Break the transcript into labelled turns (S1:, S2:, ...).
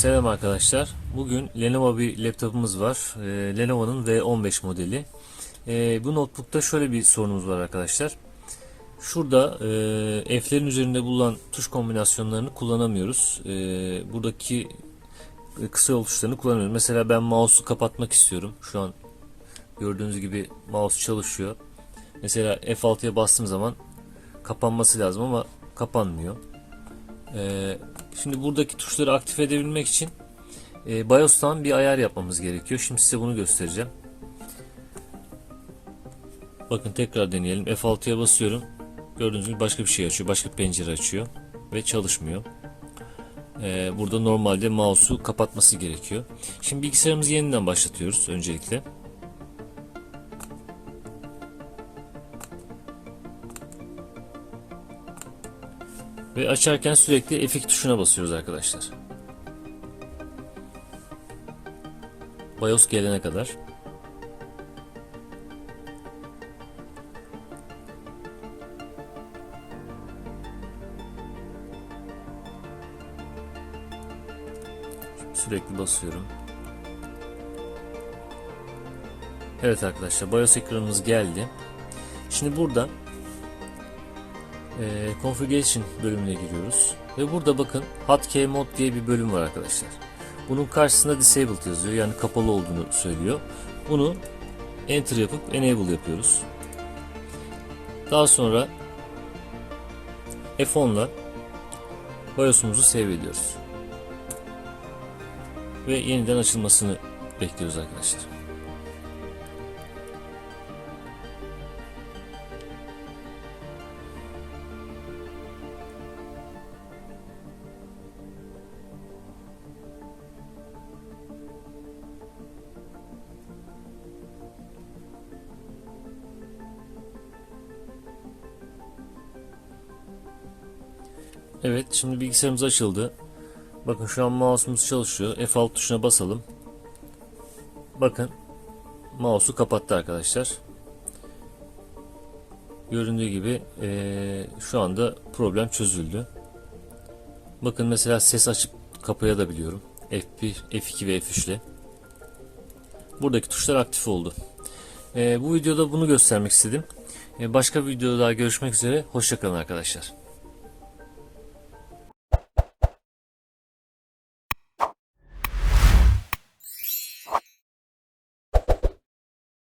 S1: Selam arkadaşlar. Bugün Lenovo bir laptopumuz var. Ee, Lenovo'nun V15 modeli. Ee, bu notebook'ta şöyle bir sorunumuz var arkadaşlar. Şurada e, F'lerin üzerinde bulunan tuş kombinasyonlarını kullanamıyoruz. Ee, buradaki kısa yol tuşlarını kullanamıyoruz. Mesela ben mouse'u kapatmak istiyorum. Şu an gördüğünüz gibi mouse çalışıyor. Mesela F6'ya bastığım zaman kapanması lazım ama kapanmıyor. Ee, şimdi buradaki tuşları aktif edebilmek için e, BIOS'tan bir ayar yapmamız gerekiyor. Şimdi size bunu göstereceğim. Bakın tekrar deneyelim. F6'ya basıyorum. Gördüğünüz gibi başka bir şey açıyor. Başka bir pencere açıyor. Ve çalışmıyor. Ee, burada normalde mouse'u kapatması gerekiyor. Şimdi bilgisayarımızı yeniden başlatıyoruz öncelikle. Ve açarken sürekli F2 tuşuna basıyoruz arkadaşlar. BIOS gelene kadar. Sürekli basıyorum. Evet arkadaşlar BIOS ekranımız geldi. Şimdi burada e, Configuration bölümüne giriyoruz. Ve burada bakın Hotkey Mode diye bir bölüm var arkadaşlar. Bunun karşısında Disabled yazıyor. Yani kapalı olduğunu söylüyor. Bunu Enter yapıp Enable yapıyoruz. Daha sonra F10 ile BIOS'umuzu save ediyoruz. Ve yeniden açılmasını bekliyoruz arkadaşlar. Evet şimdi bilgisayarımız açıldı. Bakın şu an mouse'umuz çalışıyor. F6 tuşuna basalım. Bakın mouse'u kapattı arkadaşlar. Göründüğü gibi eee, şu anda problem çözüldü. Bakın mesela ses açıp kapayabiliyorum. F1, F2 ve F3 ile. Buradaki tuşlar aktif oldu. Eee, bu videoda bunu göstermek istedim. Eee, başka bir videoda görüşmek üzere. Hoşçakalın arkadaşlar.